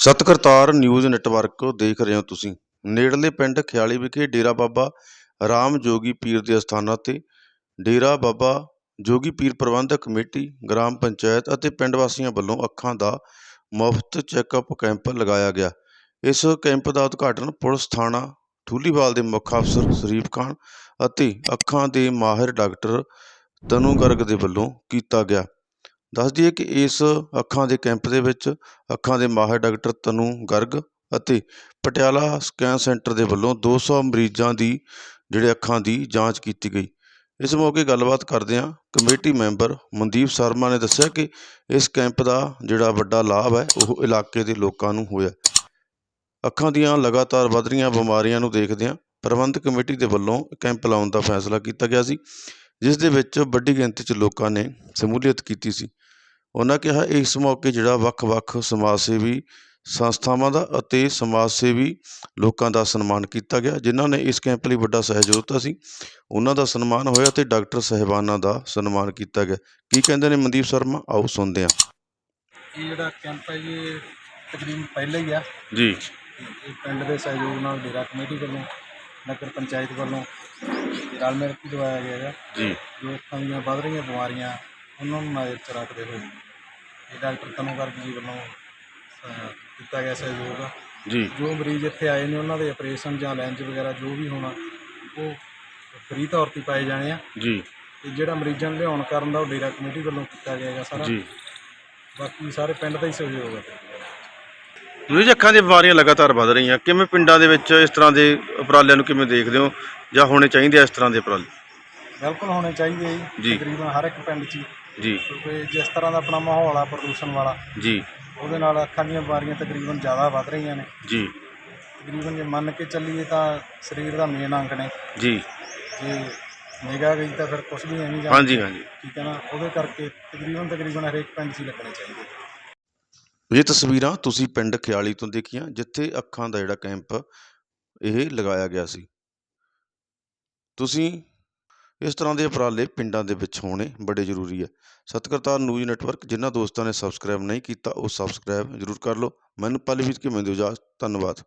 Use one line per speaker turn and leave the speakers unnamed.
ਸਤਿਕਰਤਾਰ news network ਦੇਖ ਰਹੇ ਹੋ ਤੁਸੀਂ। ਨੇੜਲੇ ਪਿੰਡ ਖਿਆਲੀ ਵਿਖੇ ਡੇਰਾ ਬਾਬਾ ਰਾਮ ਜੋਗੀ ਪੀਰ ਦੇ ਅਸਥਾਨਾਂ 'ਤੇ ਡੇਰਾ ਬਾਬਾ ਜੋਗੀ ਪੀਰ ਪ੍ਰਬੰਧਕ ਕਮੇਟੀ, ਗ੍ਰਾਮ ਪੰਚਾਇਤ ਅਤੇ ਪਿੰਡ ਵਾਸੀਆਂ ਵੱਲੋਂ ਅੱਖਾਂ ਦਾ ਮੁਫਤ ਚੈੱਕਅਪ ਕੈਂਪ ਲਗਾਇਆ ਗਿਆ। ਇਸ ਕੈਂਪ ਦਾ ਉਦਘਾਟਨ ਪੁਲਿਸ ਥਾਣਾ ਠੂਲੀਵਾਲ ਦੇ ਮੁੱਖ ਅਫਸਰ ਸ਼ਰੀਫ ਖਾਨ ਅਤੇ ਅੱਖਾਂ ਦੇ ਮਾਹਿਰ ਡਾਕਟਰ ਤਨੂ ਗਰਗ ਦੇ ਵੱਲੋਂ ਕੀਤਾ ਗਿਆ। ਦੱਸ ਦਈਏ ਕਿ ਇਸ ਅੱਖਾਂ ਦੇ ਕੈਂਪ ਦੇ ਵਿੱਚ ਅੱਖਾਂ ਦੇ ਮਾਹਿਰ ਡਾਕਟਰ ਤਨੂ ਗਰਗ ਅਤੇ ਪਟਿਆਲਾ ਸਕੈਨ ਸੈਂਟਰ ਦੇ ਵੱਲੋਂ 200 ਮਰੀਜ਼ਾਂ ਦੀ ਜਿਹੜੇ ਅੱਖਾਂ ਦੀ ਜਾਂਚ ਕੀਤੀ ਗਈ। ਇਸ ਮੌਕੇ ਗੱਲਬਾਤ ਕਰਦਿਆਂ ਕਮੇਟੀ ਮੈਂਬਰ ਮਨਦੀਪ ਸ਼ਰਮਾ ਨੇ ਦੱਸਿਆ ਕਿ ਇਸ ਕੈਂਪ ਦਾ ਜਿਹੜਾ ਵੱਡਾ ਲਾਭ ਹੈ, ਉਹ ਇਲਾਕੇ ਦੇ ਲੋਕਾਂ ਨੂੰ ਹੋਇਆ। ਅੱਖਾਂ ਦੀਆਂ ਲਗਾਤਾਰ ਵੱਧ ਰਹੀਆਂ ਬਿਮਾਰੀਆਂ ਨੂੰ ਦੇਖਦਿਆਂ ਪ੍ਰਬੰਧਕ ਕਮੇਟੀ ਦੇ ਵੱਲੋਂ ਕੈਂਪ ਲਾਉਣ ਦਾ ਫੈਸਲਾ ਕੀਤਾ ਗਿਆ ਸੀ, ਜਿਸ ਦੇ ਵਿੱਚ ਵੱਡੀ ਗਿਣਤੀ 'ਚ ਲੋਕਾਂ ਨੇ ਸ਼ਮੂਲੀਅਤ ਕੀਤੀ ਸੀ। ਉਹਨਾਂ ਕਿਹਾ ਇਸ ਮੌਕੇ ਜਿਹੜਾ ਵੱਖ-ਵੱਖ ਸਮਾਜ ਸੇਵੀ ਸੰਸਥਾਵਾਂ ਦਾ ਅਤੇ ਸਮਾਜ ਸੇਵੀ ਲੋਕਾਂ ਦਾ ਸਨਮਾਨ ਕੀਤਾ ਗਿਆ ਜਿਨ੍ਹਾਂ ਨੇ ਇਸ ਕੈਂਪ ਲਈ ਵੱਡਾ ਸਹਿਯੋਗ ਦਿੱਤਾ ਸੀ। ਉਹਨਾਂ ਦਾ ਸਨਮਾਨ ਹੋਇਆ ਤੇ ਡਾਕਟਰ ਸਹਿਬਾਨਾਂ ਦਾ ਸਨਮਾਨ ਕੀਤਾ ਗਿਆ। ਕੀ ਕਹਿੰਦੇ ਨੇ ਮਨਦੀਪ ਸ਼ਰਮਾ? ਆਓ ਸੁਣਦੇ ਹਾਂ।
ਇਹ ਜਿਹੜਾ ਕੈਂਪ ਹੈ ਜੀ ਇਹ ਤਕਰੀਬਨ ਪਹਿਲਾਂ ਹੀ ਆ।
ਜੀ।
ਇਹ ਪਿੰਡ ਦੇ ਸਹਿਯੋਗ ਨਾਲ ਡੇਰਾ ਕਮੇਟੀ ਵੱਲੋਂ ਨਗਰ ਪੰਚਾਇਤ ਵੱਲੋਂ ਰਲ ਮਿਲ ਕੇ ਦਵਾਇਆ ਗਿਆ ਹੈ
ਜੀ।
ਜੋ ਅੱਖਾਂ ਦੀਆਂ ਵੱਧ ਰਹੀਆਂ ਬਿਮਾਰੀਆਂ ਉਹਨਾਂ ਨੂੰ ਨਜ਼ਰ 'ਚ ਰੱਖਦੇ ਹੋਏ। ਇਹ ਡਾਕਟਰ ਤਨੂ ਗਰਗ ਜੀ ਵੱਲੋਂ ਅ, ਕੀਤਾ ਗਿਆ ਸਹਿਯੋਗ।
ਜੀ।
ਜੋ ਮਰੀਜ਼ ਇੱਥੇ ਆਏ ਨੇ ਉਹਨਾਂ ਦੇ ਆਪਰੇਸ਼ਨ ਜਾਂ ਲੈਂਜ ਵਗੈਰਾ ਜੋ ਵੀ ਹੋਣਾ ਉਹ ਫ੍ਰੀ ਤੌਰ ਤੇ ਪਾਏ ਜਾਣੇ ਆ।
ਜੀ।
ਤੇ ਜਿਹੜਾ ਮਰੀਜ਼ਾਂ ਨੂੰ ਲਿਆਉਣ ਕਰਨ ਦਾ ਉਹ ਡੇਰਾ ਕਮੇਟੀ ਵੱਲੋਂ ਕੀਤਾ ਗਿਆ ਹੈਗਾ ਸਾਰਾ।
ਜੀ।
ਬਾਕੀ ਸਾਰੇ ਪਿੰਡ ਦਾ ਹੀ ਸਹਿਯੋਗ ਹੈ।
ਜੀ ਅੱਖਾਂ ਦੀਆਂ ਬਿਮਾਰੀਆਂ ਲਗਾਤਾਰ ਵਧ ਰਹੀਆਂ। ਕਿਵੇਂ ਪਿੰਡਾਂ ਦੇ ਵਿੱਚ ਇਸ ਤਰ੍ਹਾਂ ਦੇ ਉਪਰਾਲਿਆਂ ਨੂੰ ਕਿਵੇਂ ਦੇਖਦੇ ਹੋ? ਜਾਂ ਹੋਣੇ ਚਾਹੀਦੇ ਆ ਇਸ ਤਰ੍ਹਾਂ ਦੇ ਉਪਰਾਲੇ?
ਬਿਲਕੁਲ ਹੋਣੇ ਚਾਹੀਦੇ ਆ
ਜੀ।
ਜੀ। ਤਕਰੀਬਨ ਹਰ ਇੱਕ ਪਿੰਡ 'ਚ ਹੀ।
ਜੀ।
ਕਿਉਂਕਿ ਜਿਸ ਤਰ੍ਹਾਂ ਦਾ ਆਪਣਾ ਮਾਹੌਲ ਆ ਪ੍ਰਦੂਸ਼ਣ ਵਾਲਾ
ਜੀ।
ਉਹਦੇ ਨਾਲ ਅੱਖਾਂ ਦੀਆਂ ਬਿਮਾਰੀਆਂ ਤਕਰੀਬਨ ਜ਼ਿਆਦਾ ਵੱਧ ਰਹੀਆਂ ਨੇ।
ਜੀ।
ਤਕਰੀਬਨ ਜੇ ਮੰਨ ਕੇ ਚੱਲੀਏ ਤਾਂ ਸਰੀਰ ਦਾ ਮੇਨ ਅੰਗ ਨੇ।
ਜੀ।
ਜੇ ਨਿਗਾਹ ਗਈ ਤਾਂ ਫਿਰ ਕੁਝ ਵੀ ਨਹੀਂ ਜਾਂਦਾ
ਹਾਂਜੀ ਹਾਂਜੀ।
ਠੀਕ ਹੈ ਨਾ? ਉਹਦੇ ਕਰਕੇ ਤਕਰੀਬਨ ਤਕਰੀਬਨ ਹਰੇਕ ਪਿੰਡ 'ਚ ਹੀ ਲੱਗਣੇ ਚਾਹੀਦੇ।
ਇਹ ਤਸਵੀਰਾਂ ਤੁਸੀਂ ਪਿੰਡ ਖਿਆਲੀ ਤੋਂ ਦੇਖੀਆਂ ਜਿੱਥੇ ਅੱਖਾਂ ਦਾ ਜਿਹੜਾ ਕੈਂਪ ਇਹ ਲਗਾਇਆ ਗਿਆ ਸੀ। ਤੁਸੀਂ ਇਸ ਤਰ੍ਹਾਂ ਦੇ ਉਪਰਾਲੇ ਪਿੰਡਾਂ ਦੇ ਵਿੱਚ ਹੋਣੇ ਬੜੇ ਜ਼ਰੂਰੀ ਹੈ ਸਤਿਕਰਤਾਰ ਨਿਊਜ਼ ਨੈਟਵਰਕ, ਜਿਨ੍ਹਾਂ ਦੋਸਤਾਂ ਨੇ ਸਬਸਕ੍ਰਾਈਬ ਨਹੀਂ ਕੀਤਾ, ਉਹ ਸਬਸਕ੍ਰਾਈਬ ਜ਼ਰੂਰ ਕਰ ਲਓ। ਮੈਨੂੰ ਪਲਵੀਰ ਕੇ ਮਿੰਦੋ ਇਜਾਜ਼ਤ ਧੰਨਵਾਦ।